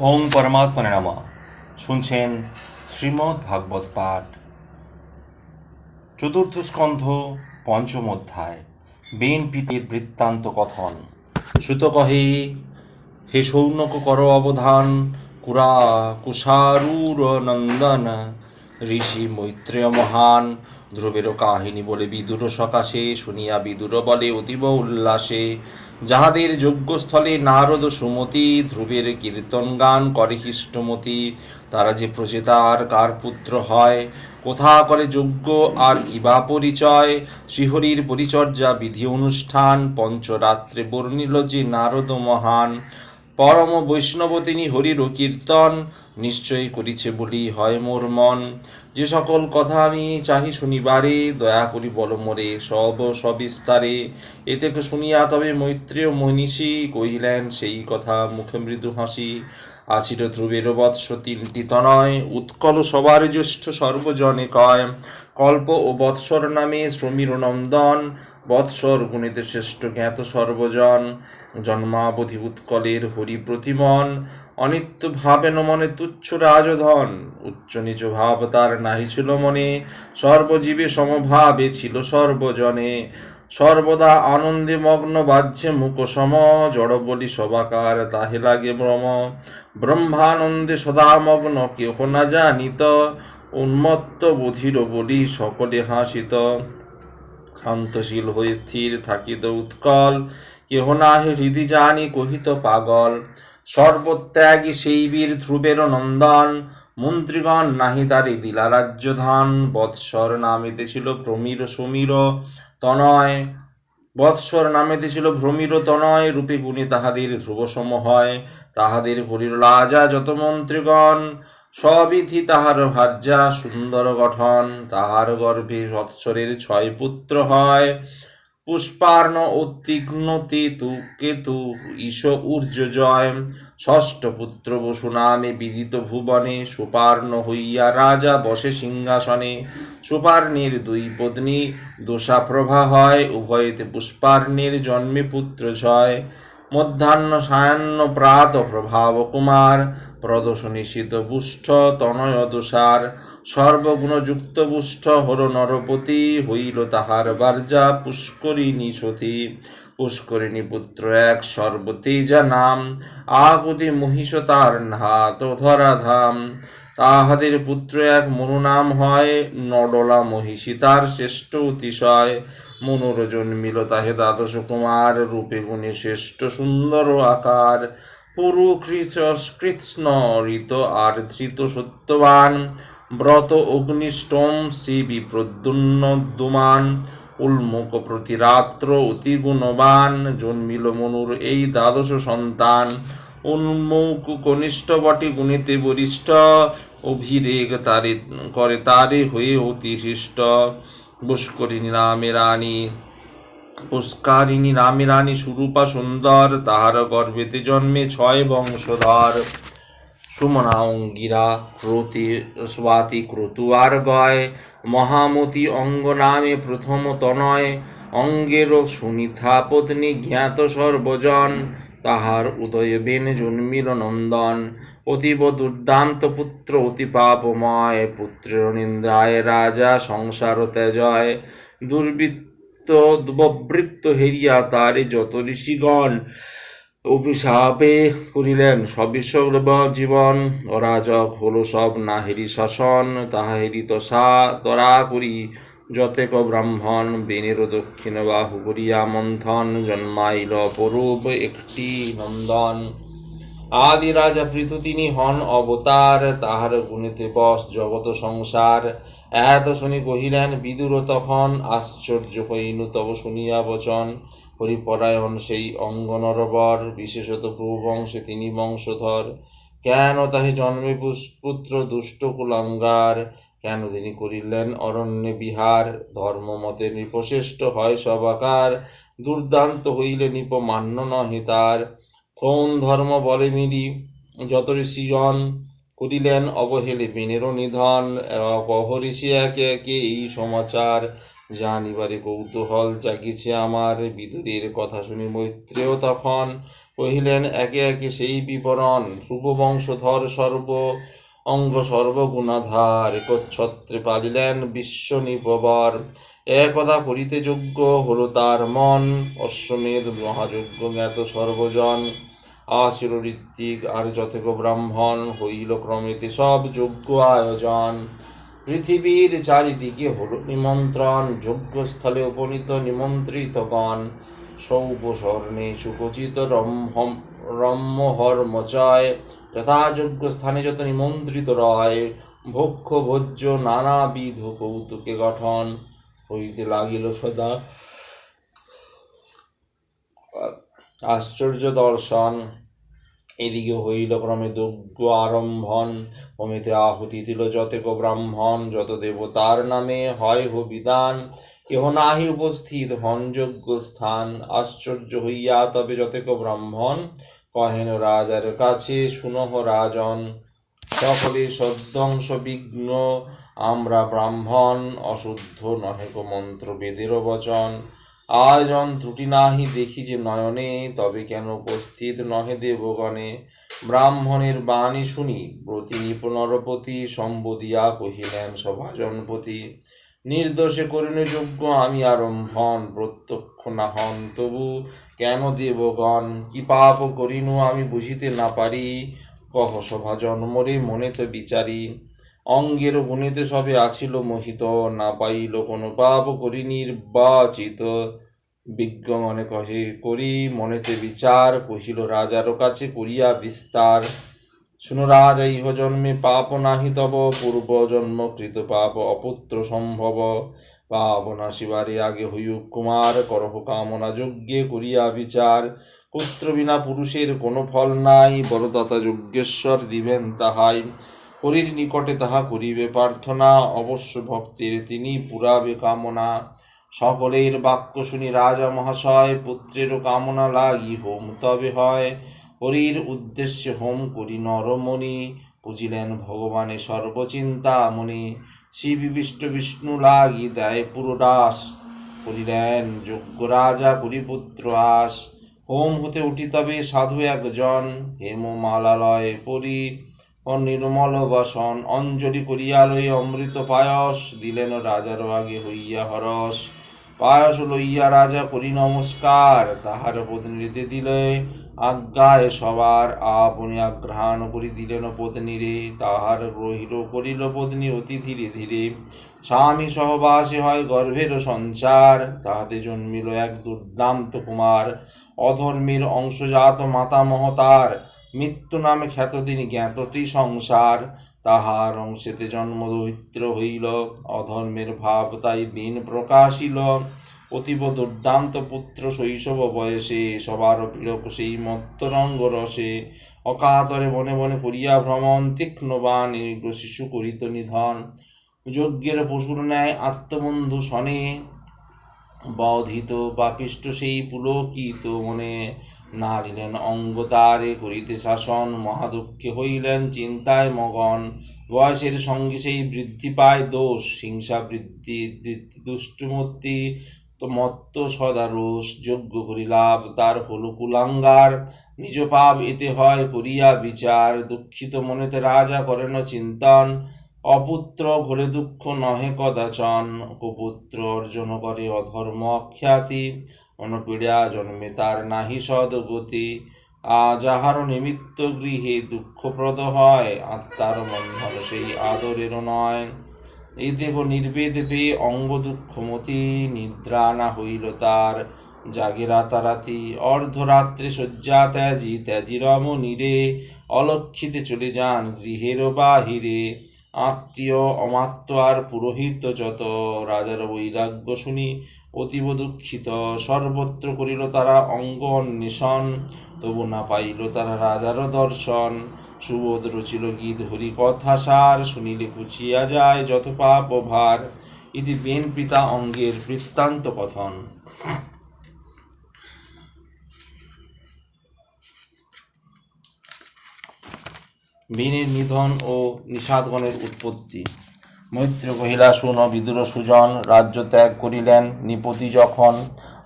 ওম পরমাত্মনে নামা। শুনছেন শ্রীমদ্ ভাগবত পাঠ। চতুর্থ স্কন্ধ, পঞ্চম অধ্যায়। বিএনপিটির বৃত্তান্ত কথন। সুত কহে, হে সৌনক কর অবধান, কুরা কুষারুর নন্দন। ঋষি মৈত্রেয় মহান, ধ্রুবের কাহিনী বলে বিদুর সকাশে, শুনিয়া বিদুর বলে অতীব উল্লাসে। যাহাদের যজ্ঞস্থলে নারদ সুমতি, ধ্রুবের কীর্তন গান করে হিষ্টমতি। তারা যে প্রচেতার কার পুত্র হয়, কোথা করে যজ্ঞ আর কিবা পরিচয়? শ্রীহরির পরিচর্যা বিধি অনুষ্ঠান, পঞ্চরাত্রে বর্ণিল যে নারদ মহান। পরম বৈষ্ণব তিনি হরির কীর্তন নিশ্চয় করিছে বলি হয় মোর মন। যে সকল কথা আমি চাহি শুনিবারে, দয়া করি বল মোরে, সব সবিস্তারে। এতে শুনিয়া তবে মৈত্রেয় মনীষী কহিলেন, সেই কথা মুখে মৃদু হাসি। আছিল ধ্রুবের বৎস তিনটি তনয়, উৎকল সবার জ্যেষ্ঠ সর্বজনে কয়, কল্প ও বৎসর নামে শ্রমীর নন্দন বৎসর গুণিতে শ্রেষ্ঠ জ্ঞাত সর্বজন জন্মাবধি উৎকলের হরি প্রতিমন, অনিত্য ভাবেন মনে তুচ্ছ রাজধন, উচ্চ নিচ ভাব তার নাহি ছিল মনে, সর্বজীবে সমভাবে ছিল সর্বজনে। সর্বদা আনন্দে মগ্ন বাহ্যে মুখ সম জড় বলি সবাকার তাহে লাগে ভ্রম ব্রহ্মানন্দে সদা মগ্ন কেহ না জানিত, উন্মত্ত বুধির বলি সকলে হাসিত। শান্তশীল হয়ে স্থির থাকিত উৎকল। কেহ না হে হৃদি জানি কহিত পাগল। সর্বত্যাগী সেই বীর ধ্রুবের নন্দন। মন্ত্রীগণ নাহি তারি দিলা রাজ্যধন। বৎসর নামেতে ছিল প্রমীর সমীর তনয়। বৎসর নামেতে ছিল ভ্রমির তনয়। রূপে গুণী তাহাদের ধ্রুব সম হয়। তাহাদের হরির রাজা যত মন্ত্রীগণ। সবিধি তাহার ভার্যা সুন্দর গঠন, তাহার গর্ভে বৎসরের ছয় পুত্র হয়। পুষ্পার্ণ উত্তীর্ণতি তু কেতু, ঈশ ঊর্য জয়। ষষ্ঠ পুত্র বসু নামে বিদিত ভুবনে, সুপার্ণ হইয়া রাজা বসে সিংহাসনে। সুপার্ণের দুই পত্নী দোষা প্রভা হয়, উভয়েতে পুষ্পার্ণের জন্মে পুত্র ছয় মধ্যাহ্ন সায়াহ্ন প্রাত প্রভাব কুমার, প্রদোষ নিশিত বুষ্ঠ তনয় দোষার সর্বগুণযুক্ত বুষ্ঠ হর নরপতি, হইল তাহার বার্যা পুষ্করিণী সতী। পুষ্করিণী পুত্র এক সর্বতেজা নাম আকুতি মহিষ তার হাত ধরা ধাম তাহাদের পুত্র এক মনু নাম হয়, নডলা মহিষী তার শ্রেষ্ঠ অতিশয়। মনুর জন্মিল তাহে দ্বাদশ কুমার, রূপে গুণে শ্রেষ্ঠ সুন্দর আকার। পুরু কৃষ্ণ ঋত আর ধৃত সত্যবান। ব্রত অগ্নিষ্টম শিবি প্রদ্যুন্ন দুমান। উন্মুখ প্রতিরাত্র অতি গুণবান। জন্মিল মনুর এই দ্বাদশ সন্তান। উন্মুখ কনিষ্ঠ বটি গুণিতে বরিষ্ঠ অভিরেগ তারে, করে তারে হয়ে অতি হৃষ্ট পুষ্করিণী নামে রানী, পুষ্কারিণী নামে রানী সুরূপা সুন্দর, তাহার গর্ভেতে জন্মে ছয় বংশধর। সুমনা অঙ্গিরা ক্রতি, স্বাতি ক্রতু আর গয়, মহামতি অঙ্গ নামে প্রথম তনয়, অঙ্গের সুনিথা পত্নী জ্ঞাত সর্বজন। তাহার উদয় বেন জন্মিল নন্দন অতীব দুর্দান্ত পুত্র, অতি পাপময় পুত্রের নিন্দ্রায়, রাজা সংসার তেজয় দুর্বৃত্ত, দুববৃত্ত হেরিয়া তারে যত ঋষিগণ অভিশাপে করিলেন সবিসর্ব জীবন। অরাজক হলো সব, না হেরি শাসন, তাহা হেরিত সা তরা করি। যতেক ব্রাহ্মণ বেনের দক্ষিণ বাহু করিয়া মন্থন জন্মাইল অপরূপ একটি নন্দন। আদি রাজা প্রীত তিনি হন অবতার, তাহার গুণেতে বস জগত সংসার। এত শুনি কহিলেন, বিদুর তখন আশ্চর্য হইনু তব শুনিয়া বচন, হরিপরায়ণ সেই অঙ্গ নরবর বিশেষত প্রভু বংশে তিনি বংশধর। কেন তাহে জন্মে পুত্র দুষ্ট কুলাঙ্গার? কেন তিনি করিলেন? অরণ্যে বিহার, ধর্মমতে নৃপশ্রেষ্ঠ হয় সবাকার দুর্দান্ত হইলে নিপ মান্য নহে তার। কোন ধর্ম বলে মিলি? যত ঋষিগণ করিলেন অবহেলে বিনের নিধন। কহ ঋষি একে একে এই সমাচার। জানিবারে কৌতূহল জাগিছে আমার। বিদুরের কথা শুনি মৈত্রেয় তখন কহিলেন, একে একে সেই বিবরণ। ধ্রুব বংশধর সর্ব অঙ্গ সর্বগুণাধার একচ্ছত্রে পালিলেন বিশ্ব নিপবর একদা করিতে যোগ্য হল তার মন, অশ্বমেধ মহাযজ্ঞ জ্ঞাত সর্বজন। আসিল ঋত্বিক আর যথেক ব্রাহ্মণ হইল ক্রমেতে সব যোগ্য আয়োজন। পৃথিবীর চারিদিকে হল নিমন্ত্রণ, যজ্ঞস্থলে উপনীত নিমন্ত্রিতগণ। সৌপ স্বর্ণে সুখচিত রম্ভম রম্যহর্মচয় যথাযোগ্য স্থানে যত নিমন্ত্রিত রয়, ভক্ষ, ভোজ্য, নানাবিধ কৌতুকে গঠন হইতে লাগিল সদা। আশ্চর্য দর্শন, এদিকে হইল ক্রমে যজ্ঞ আরম্ভন অমিতে আহুতি দিল যতেক ব্রাহ্মণ, যত দেবতার নামে হয় হো বিধান কেহ নাহি উপস্থিত হন যোগ্য স্থান, আশ্চর্য হইয়া তবে যতেক ব্রাহ্মণ কহেন রাজার কাছে, শুনহ রাজন, সকলে সদ্যংশ বিঘ্ন। আমরা ব্রাহ্মণ, অশুদ্ধ নহে কো মন্ত্র বেদের বচন। আয়োজন ত্রুটি নাহি, দেখি যে নয়নে, তবে কেন উপস্থিত নহে দেবগণে? ব্রাহ্মণের বাণী শুনি, ব্রতী নরপতি সম্বোধিয়া কহিলেন সভাজনপতি নির্দোষে করিনে যোগ্য আমি আরম্ভন প্রত্যক্ষ না হন, তবু কেন দেবগণ? কি পাপ করিনু আমি বুঝিতে না পারি। কহ সভা জন্মরে মনে তো বিচারি। অঙ্গের গুণিতে সবে আছিল মোহিত, না পাইল কোনো পাপ করি নির্বাচিত। বিজ্ঞ মনে কহে, করি মনেতে বিচার, কহিল রাজার কাছে করিয়া বিস্তার। শুনো রাজা ইহ জন্মে পাপ নাহি তব, পূর্ব জন্ম কৃত পাপ অপুত্র সম্ভব। পাপ নাশিবারে আগে হইউক কুমার, করহ কামনা যজ্ঞে করিয়া বিচার। পুত্র বিনা পুরুষের কোনো ফল নাই বড়দাতা যজ্ঞেশ্বর দিবেন তাহাই। হরির নিকটে তাহা করিবে প্রার্থনা, অবশ্য ভক্তের তিনি পুরাবে কামনা। সকলের বাক্য শুনি রাজা মহাশয়, পুত্রেরও কামনা লাগি হোম তবে হয়। হরির উদ্দেশ্যে হোম করি নরমণি, পুজিলেন ভগবানে সর্বচিন্তা মনি শিব বিষ্ট বিষ্ণু লাগি দেয় পুরোডাস করিলেন যোগ্য রাজা করিপুত্র আস। হোম হতে উঠি তবে সাধু একজন হেম মালালয় পরি। নির্মল বাসন, অঞ্জলি করিয়া লই অমৃত পায়স, দিলেন রাজার আগে হইয়া হরস। পায়স লইয়া রাজা করি নমস্কার, তাহার পত্নীতে দিলে আজ্ঞায় সবার আপনি আগ্রহণ করি দিলেন পত্নীরে, তাহার গ্রহিল করিল পত্নী অতি ধীরে ধীরে। স্বামী সহবাসে হয় গর্ভের সঞ্চার, তাহাতে জন্মিল এক দুর্দান্ত কুমার। অধর্মের অংশজাত মাতামহ তার মৃত্যু নামে খ্যাত তিনি জ্ঞাতটি সংসার। তাহার অংশেতে জন্ম দৈত্র হইল, অধর্মের ভাব তাই বিন প্রকাশিল। অতীব দুর্দান্ত পুত্র শৈশব বয়সে সবার পীড়ক সেই মত্তরঙ্গ রসে অকাতরে বনে বনে করিয়া ভ্রমণ তীক্ষ্ণ বাণ শিশু করিত নিধন। যজ্ঞের পশুর ন্যায় আত্মবন্ধু শনে বধিত পাপিষ্ট সেই পুলকিত মনে নারিলেন অঙ্গতারে করিতে শাসন। মহাদুঃখে হইলেন চিন্তায় মগন। বয়সের সঙ্গে সেই বৃদ্ধি পায় দোষ। হিংসা বৃদ্ধি দুষ্টমূর্তি তো মত্ত সদারোষ যোগ্য করি লাভ তার হল কুলাঙ্গার। নিজ পাপ এতে হয় করিয়া বিচার, দুঃখিত মনেতে রাজা করেন চিন্তন। অপুত্র ঘরে দুঃখ নহে কদাচন কুপুত্র অর্জন করে অধর্ম অখ্যাতি। অনপীড়া জন্মে তার নাহি সদগতি। যাহার নিমিত্ত গৃহে দুঃখপ্রদ হয়, আত্মার বন্ধন সেই আদরের নয়। এই দেব নির্বেদ অঙ্গ দুঃখমতি নিদ্রা না হইল তার। জাগে রাতারাতি, অর্ধরাত্রে শয্যা ত্যাজি ত্যাজি রমণীরে অলক্ষিতে চলে যান গৃহের বাহিরে। আত্মীয়, অমাত্য আর পুরোহিত যত, রাজার বৈরাগ্য শুনি, অতীব দুঃখিত। সর্বত্র করিল তারা অঙ্গ অন্বেষণ, তবু না পাইল তারা রাজারও দর্শন। সুবোধ রচিল গীত হরি কথা সার শুনিলে কুচিয়া যায় যত পাপ ভার। ইতি বেন পিতা অঙ্গের বৃত্তান্ত কথন বেনের নিধন ও নিষাদগণের উৎপত্তি। মৈত্র কহিলা, শুন বিদুর সুজন, রাজ্য ত্যাগ করিলেন নিপতি যখন।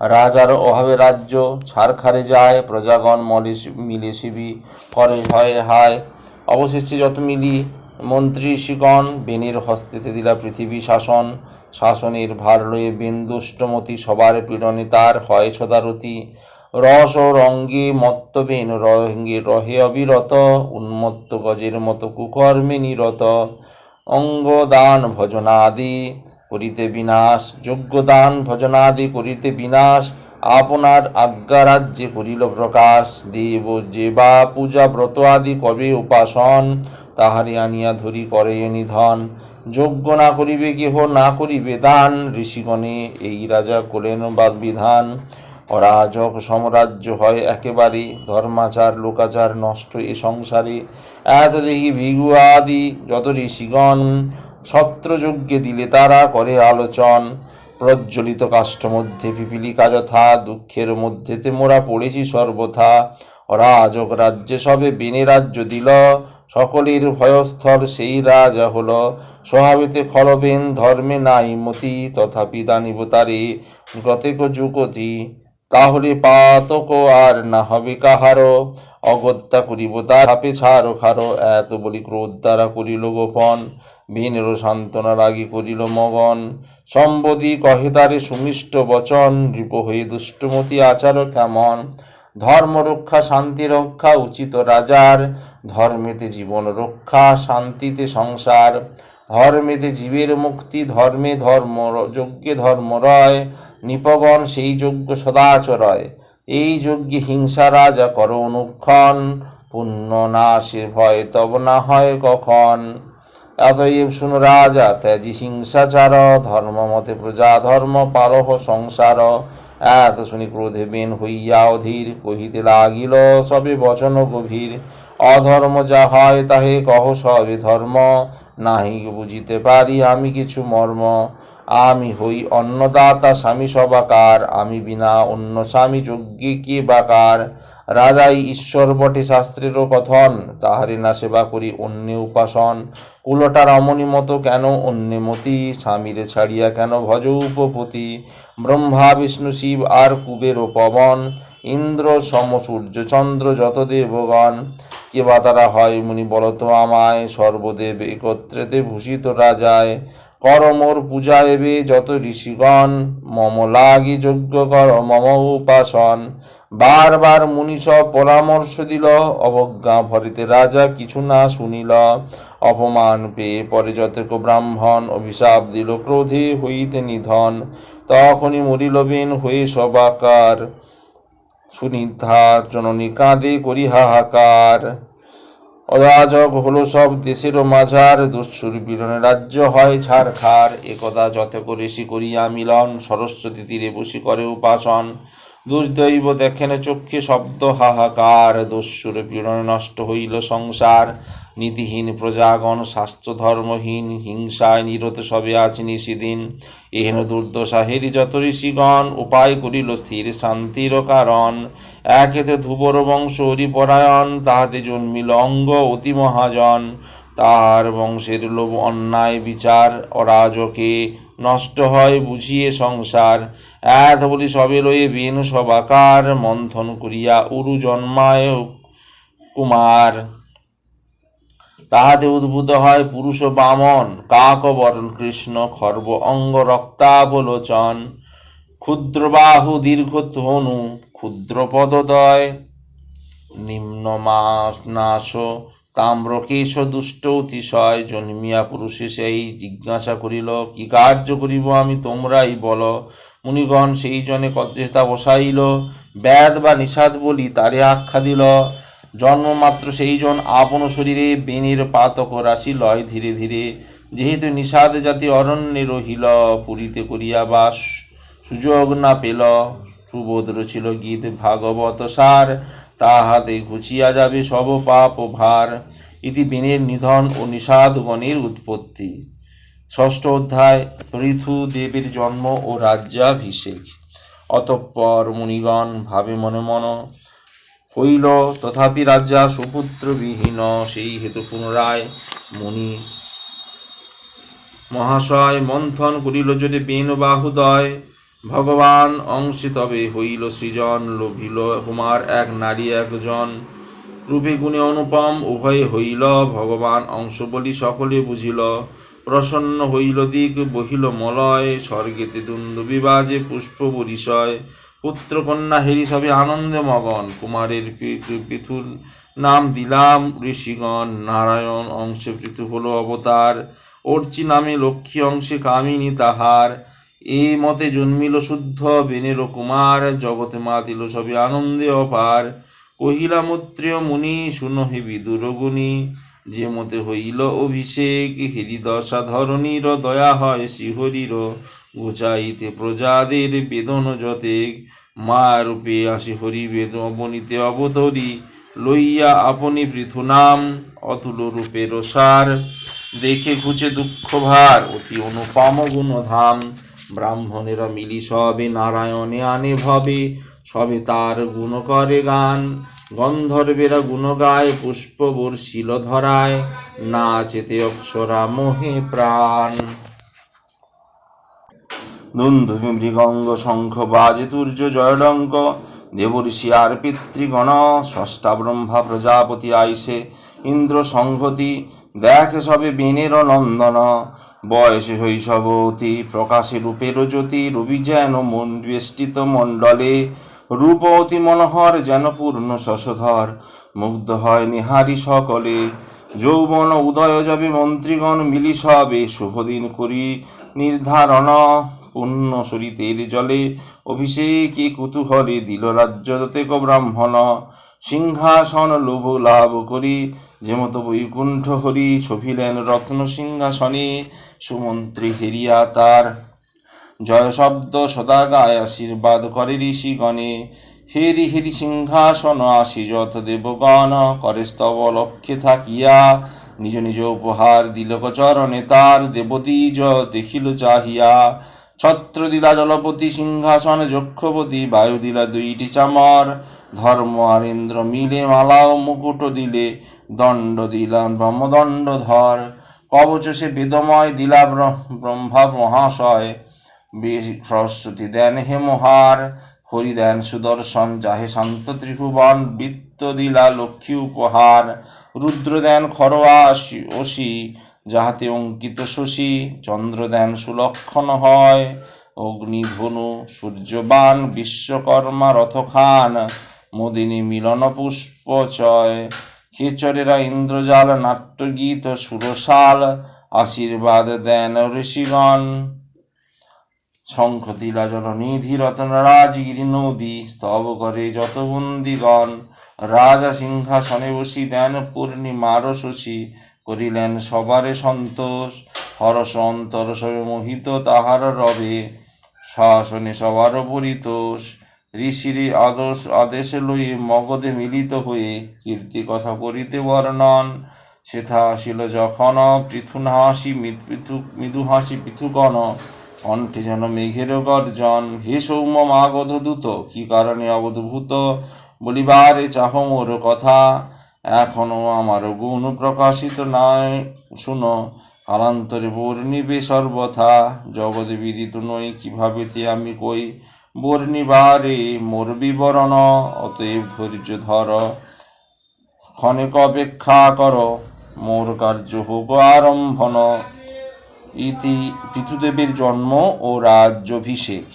রাজার অভাবে রাজ্য ছাড়খারে যায়, প্রজাগণ মলে মিলে শিবি করে ভয় হায়। অবশেষে যত মিলি মন্ত্রী শিগণ বেনের হস্তেতে দিলা পৃথিবী শাসন। শাসনের ভার লয়ে বেন্দুষ্টমতি সবার পীড়নে তার হয় সদারতি। রস ও রঙ্গে মত্ত বেন রঙ্গে রহে অবিরত। উন্মত্ত গজের মতো কুকর্মে নিরত। অঙ্গদান ভজনাদি করিতে বিনাশ, যোগ্যদান, ভজনাদি করিতে বিনাশ, আপনার আজ্ঞা রাজ্যে করিল প্রকাশ। দেব যে বা পূজা ব্রত আদি কবে উপাসন তাহারে আনিয়া ধরি করে নিধন। যোগ্য না করিবে কেহ, না করিবে দান। ঋষিগণে এই রাজা কোলেন বাদ বিধান। অরাজক সাম্রাজ্য হয় একেবারে, ধর্মাচার, লোকাচার নষ্ট এ সংসারে। এত দেখি ভিগু আদি, যত ঋষিগণ ছত্রযজ্ঞে দিলে তারা করে আলোচন। প্রজ্বলিত কাষ্ঠ মধ্যে পিপিলিকা যথা, দুঃখের মধ্যেতে মোরা পড়েছি সর্বথা। অরাজক রাজ্যে সবে বেনে রাজ্য দিল, সকলের ভয়স্থল সেই রাজা হল। স্বভাবেতে খলবেন, ধর্মে নাই মতি, তথাপি দানিব তারে গতেক যুগতি। তাহলে পাতক আর না হবে কাহারো অগত্যা করিব তার। হাপে ছাড়ো খারো, এত বলি ক্রোধ দ্বারা করিল গোপন। ভিনের সান্ত্বনা লাগি করিল মগন। সম্বদি কহে তারে সুমিষ্ট বচন, নৃপ হয়ে দুষ্টমতি আচার কেমন? ধর্ম রক্ষা, শান্তি রক্ষা, উচিত রাজার। ধর্মেতে জীবন রক্ষা, শান্তিতে সংসার। ধর্মেতে জীবের মুক্তি, ধর্মে ধর্ম যজ্ঞে ধর্ম রয়। নিপগণ সেই যজ্ঞ সদাচরয় এই যজ্ঞে হিংসা রাজা কর অনুক্ষণ। পুণ্য নাশে ভয় তব না হয় কখন? অতএব শুন রাজা, ত্যাজি হিংসাচার প্রজা, ধর্ম পালহ সংসার। এত শুনি ক্রোধে বেন হইয়া অধীর, কহিতে লাগিল, সবে বচন গভীর। অধর্ম যা হয় তাহে কহ সবে ধর্ম। নাহি বুঝিতে পারি আমি কিছু মর্ম। আমি হই অন্নদাতা, স্বামী সবাকার। আমি বিনা অন্য স্বামী যজ্ঞে কে বাকার রাজাই ঈশ্বর বটে শাস্ত্রেরও কথন তাহারে না সেবা করি অন্যে উপাসন। কুলটা রমণী মতো কেন অন্যে মতি? স্বামীরে ছাড়িয়া কেন ভজ উপপতি? ব্রহ্মা, বিষ্ণু, শিব আর কুবের ও পবন। ইন্দ্র, সম, সূর্য, চন্দ্র যত দেবগণ। কে বা তারা হয় মুনি বলতো আমায়? সর্বদেব একত্রেতে ভূষিত রাজায়। কর মোর পূজা এবে যত ঋষিগণ। মম লাগি যজ্ঞ কর, মম উপাসন। বারবার মুনি সব পরামর্শ দিল, অবজ্ঞা ভরিতে রাজা কিছু না শুনিল। অপমান পেয়ে পরে যতক ব্রাহ্মণ অভিশাপ দিল, ক্রোধে হইতে নিধন। তখনই মরিল বেন হয়ে সবাকার সুনিদ্ধার জননী কাঁদে করি হাহাকার অরাজক হলো সব দেশের মাঝার দস্যুর বিলনে রাজ্য হয় ছাড় খার। একদা যত করে ঋষি করিয়া মিলন, সরস্বতী তীরে বসি করে উপাসন। দুর্দৈব দেখেন চক্ষে শব্দ হাহাকার, দস্যুর পীড়নে নষ্ট হইল সংসার। নীতিহীন প্রজাগণ স্বাস্থ্য ধর্মহীন হিংসায় নিরত সবে আছেনি সেদিন এহেন দুর্দশা হেরি যত ঋষিগণ, উপায় করিল স্থির শান্তির কারণ। একেতে ধ্রুবর বংশ হরিপরায়ণ, তাহাতে জন্মিল অঙ্গ অতি মহাজন। তার বংশের লোভ অন্যায় বিচার অরাজকে নষ্ট হয় বুঝিয়ে সংসার। এত বলি সবে লয়ে বেন সবাকার, মন্থন করিয়া উরু জন্মায় কুমার। তাহাতে উদ্ভূত হয় পুরুষ বামন। কাক বরণ কৃষ্ণ, খর্ব অঙ্গ রক্তাবলোচন। ক্ষুদ্র বাহু দীর্ঘ ধনু ক্ষুদ্র পদদয় নিম্ন নাশ, তাম্রকেশ দুষ্ট অতিশয়। জন্মিয়া পুরুষে সেই জিজ্ঞাসা করিল, কি কার্য করিব আমি, তোমরাই বল? মুনিগণ সেই জনে কদ্রেতা বসাইল। ব্যাদ বা নিষাদ বলি তারে আখ্যা দিল। জন্মমাত্র সেই জন আপন শরীরে বেনির পাতক রাশি লয় ধীরে ধীরে। যেহেতু নিষাদ জাতি অরণ্যে রহিল, পুরীতে করিয়া বাস সুযোগ না পেল। সুবোধ ছিল গীত ভাগবত সার, তাহাতে ঘুচিয়া যাবে সব পাপ ভার। ইতি বেনের নিধন ও নিষাদগণের উৎপত্তি। ষষ্ঠ অধ্যায় পৃথু দেবীর জন্ম ও রাজ্যাভিষেক। অতঃপর মুনিগণ ভাবে মনে মন হইল তথাপি রাজা সুপুত্রবিহীন, সেই হেতু পুনরায় মুনি মহাশয় মন্থন করিল যদি বেন বাহুদয়, ভগবান অংশে তবে হইল সৃজন লোভিল কুমার এক নারী একজন। রূপে গুণে অনুপম, উভয়ে হইল ভগবান অংশ বলি সকলে বুঝিল। প্রসন্ন হইল দিক, বহিল মলয়, স্বর্গেতে দুন্দু বিবাজে পুষ্প পরিচয় পুত্র কন্যা হেরি সবে আনন্দে মগন, কুমারের পৃথুর নাম দিলাম ঋষিগণ, নারায়ণ অংশে পৃথু হলো অবতার, অর্চি নামে লক্ষ্মী অংশে কামিনী তাহার এই মতে জন্মিল শুদ্ধ বেনের কুমার, জগতে মাতিল সবে আনন্দে অপার, কহিলা মুত্রিয় মুনি, শুনো হে গুণী যে মতে হইল অভিষেক হৃদিদশা ধরণীর দয়া হয় শ্রীহরির গোচাইতে প্রজাদের বেদন যতেক মা রূপে আসি হরি বেদ অবনীতে অবতরী, লইয়া আপনি নাম অতুল রূপের সার দেখে ঘুচে দুঃখ ভার, অতি অনুপম গুণধাম। ব্রাহ্মণেরা মিলি সবে, নারায়ণে আনে ভবে, সবে তার গুণ করে গান। গন্ধর্বেরা গুণ গায় পুষ্প বর্ষিল ধরায় নাচেতে অপ্সরা মোহে প্রাণ। দুন্ধুমি মৃগঙ্গ শঙ্খ বাজে তুর্য জয়ডঙ্ক দেবঋষি আর পিতৃগণ ষষ্ঠা ব্রহ্মা প্রজাপতি আইসে ইন্দ্র সংহতি, দেখে সবে বেনের নন্দন। বয়সে শৈশবতী প্রকাশে রূপের জ্যোতি, রবি যেন মন বেষ্টিত মণ্ডলে রূপ অতি মনোহর যেন পূর্ণ শশধর মুগ্ধ হয় নিহারি সকলে, যৌবন উদয় যাবে মন্ত্রীগণ মিলি সবে শুভদিন করি নির্ধারণ। পুণ্য সরিতের জলে অভিষেকে কুতূহলে দিল রাজ্য দতেক ব্রাহ্মণ। সিংহাসন লোভ লাভ করি, যেমত বৈকুণ্ঠ হরি ছবিলেন রত্ন সিংহাসনে, সুমন্ত্রী হেরিয়া তার জয় শব্দ সদা গায় আশীর্বাদ করে ঋষিগণে। হেরি হেরি সিংহাসন আসি যত দেবগণ, করে স্তব লক্ষ্যে থাকিয়া, নিজ নিজ উপহার দিলক চরণে তার দেবতীজ দেখিল চাহিয়া। ছত্র দিলা জলপতি সিংহাসন, যক্ষপতি বায়ু দিলা দুইটি চামর, ধর্ম আর ইন্দ্র মিলে মালা ও মুকুট দিলে দণ্ড দিলাম ব্রহ্মদণ্ড ধর। কবচ সে বেদময় দিলা ব্রহ্মা মহাশয়। সরস্বতী দেন হে মহার, হরি দেন সুদর্শন, যাহে শান্ত ত্রিভুবন, বৃত্ত দিলা লক্ষ্মী উপহার। রুদ্র দেন খরোয়া অসি যাহাতে অঙ্কিত শশী চন্দ্র দেন সুলক্ষণ হয়। অগ্নি ধনু সূর্যবান বিশ্বকর্মা রথখান, মোদিনী মিলন পুষ্প চয়, খেচরেরা ইন্দ্রজাল নাট্যগীত সুরসাল, আশীর্বাদ দেন ঋষিগণ। শঙ্খ তিলা জল নিধি রতন রাজগিরি নদী স্তব করে যত বন্দিগণ রাজা সিংহাসনে বসি দেন পূর্ণিমার শশী করিলেন সবারে সন্তোষ হরস অন্তর সবে মোহিত তাহার রবে। শাসনে সবার পরিতোষ, ঋষির আদর্শ আদেশে লই মগধে মিলিত হয়ে কীর্তি কথা করিতে বর্ণন। সেথা আসিল যখন পৃথু হাসি মৃদু হাসি পৃথুগণ, কণ্ঠে যেন মেঘের গর্জন, হে সৌম্য মা গধদূত কি কারণে অবধূত? বলিবারে চাহ মোর কথা। এখনও আমার গুণ প্রকাশিত নয় শুনো, কালান্তরে বর্ণিবে সর্বথা জগতে বিদিত নই, কীভাবে তে আমি কই? বর্ণিবারে মোর বিবরণ, অতএব ধৈর্য ধর। ক্ষণিক অপেক্ষা কর, মোর কার্য হোক আরম্ভন। ইতি পৃথুদেবের জন্ম ও রাজ্যাভিষেক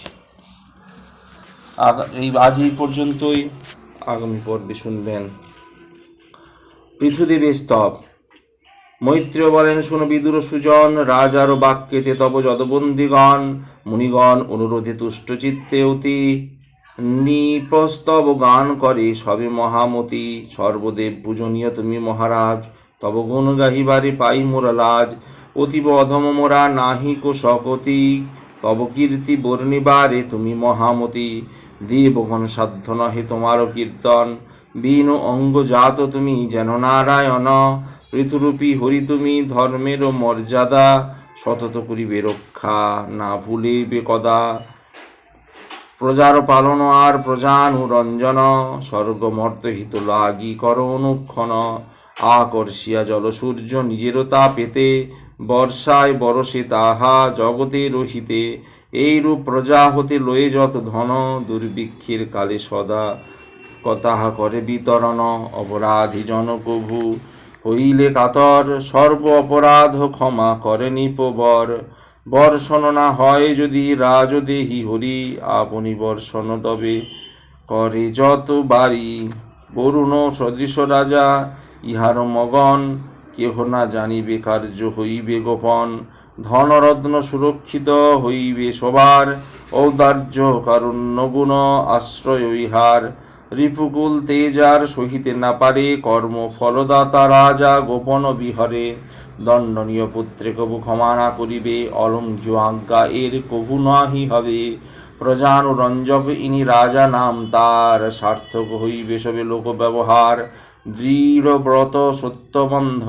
এই আজ এই পর্যন্তই। আগামী পর্বে শুনবেন। পৃথুদেবের স্তব। মৈত্র বলেন, শুন বিদুর সুজন, রাজার বাক্যেতে তব যদবন্দিগণ, মুনিগণ অনুরোধে তুষ্ট চিত্তে অতি নিপস্তব গান করে, সবে মহামতি, সর্বদেব পূজনীয় তুমি মহারাজ, তব গুণ গাহিবারে পাই মোরা লাজ, অতীব অধম মোরা নাহিক শকতি, তব কীর্তি বর্ণিবারে তুমি মহামতি, দেবগণ সাধ্য নহে তোমারও কীর্তন। বীণ অঙ্গ জাত তুমি যেন নারায়ণ। ঋতুরূপী হরি তুমি ধর্মের মর্যাদা। সতত করিবে রক্ষা, না ভুলিবে কদা। প্রজার পালন আর প্রজানুরঞ্জন, স্বর্গমর্ত হিত লাগি কর অনুক্ষণ। আকর্ষিয়া জল সূর্য নিজের তা পেতে বর্ষায় বরসে তাহা জগতে রহিতে। এইরূপ প্রজা হতে লয়ে যত ধন, দুর্ভিক্ষের কালে সদা কথাহা করে বিতরণ অপরাধী জনকভু হইলে কাতর সর্ব অপরাধ ক্ষমা করে নিপবর। বর্ষণ না হয় যদি রাজদেহি হরি, আপনি বর্ষণ তবে করে যত বাড়ি। বরুণ সদৃশ রাজা, ইহার মগন, কেহ না জানিবে কার্য হইবে গোপন। ধনরত্ন সুরক্ষিত হইবে সবার, ঔদার্য কারুণ্য গুণ আশ্রয় ইহার। রিপুকুল তেজার সহিতে না পারে, কর্ম ফলদাতা রাজা গোপন বিহরে। দণ্ডনীয় পুত্রে কবু ক্ষমা না করিবে অলঙ্ঘ্য আজ্ঞা এর কবু নাহি হবে। প্রজানুরঞ্জক ইনি রাজা নাম, তার সার্থক হইবে সবে লোক ব্যবহার দৃঢ় ব্রত সত্যবন্ধ,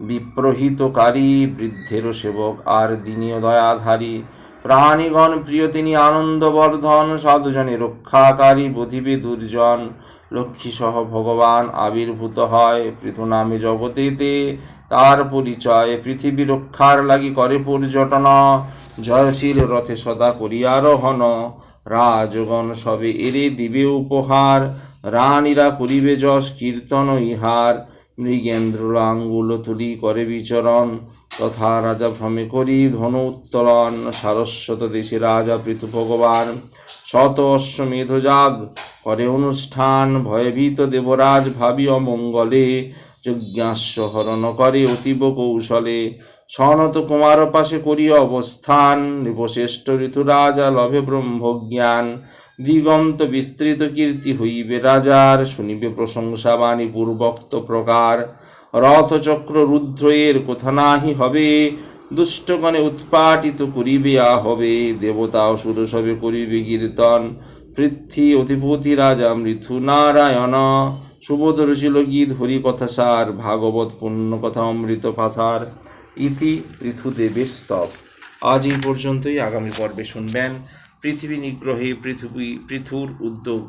বিপ্রহিতকারী বৃদ্ধের সেবক, আর দিনীয় দয়াধারী। প্রাণীগণ প্রিয়, তিনি আনন্দবর্ধন, সাধুজনে রক্ষাকারী বধিবে দুর্জন লক্ষ্মী সহ ভগবান আবির্ভূত হয়। পৃথু নামে জগতেতে তার পরিচয়, পৃথিবী রক্ষার লাগি করে পর্যটন। জয়শীল রথে সদা করিয়ারোহণ রাজগণ সবে এরে দিবে উপহার। রানীরা করিবে যশ কীর্তন ইহার। মৃগেন্দ্র আঙ্গুল তুলি করে বিচরণ। তথা রাজা ভ্রমে করি ধনু উত্তোলন সারস্বত দেশে রাজা পৃথু ভগবান। শত অশ্বমেধ যাগ করে অনুষ্ঠান, ভয়ভীত দেবরাজ ভাবি অমঙ্গলে যজ্ঞাস্য হরণ করে অতীব কৌশলে। সনত কুমার পাশে করি অবস্থান নৃপশ্রেষ্ঠ ঋতু রাজা লভে ব্রহ্মজ্ঞান। দিগন্ত বিস্তৃত কীর্তি হইবে রাজার, শুনিবে প্রশংসা বাণী পূর্বোক্ত প্রকার। রথচক্র রুদ্র এর কোথা নাহি হবে, দুষ্টগণে উৎপাটিত করিবে, আ হবে। দেবতা অসুর সবে করিবে কীর্তন। পৃথ্বী অধিপতি রাজা মৃথু নারায়ণ। সুবোধ রচিল গীত হরি কথা সার, ভাগবত পুণ্য কথা অমৃত পাথার। ইতি পৃথুদেবের স্তব। আজ এই পর্যন্তই। আগামী পর্বে শুনবেন। পৃথিবী নিগ্রহে পৃথিবী, পৃথুর উদ্যোগ।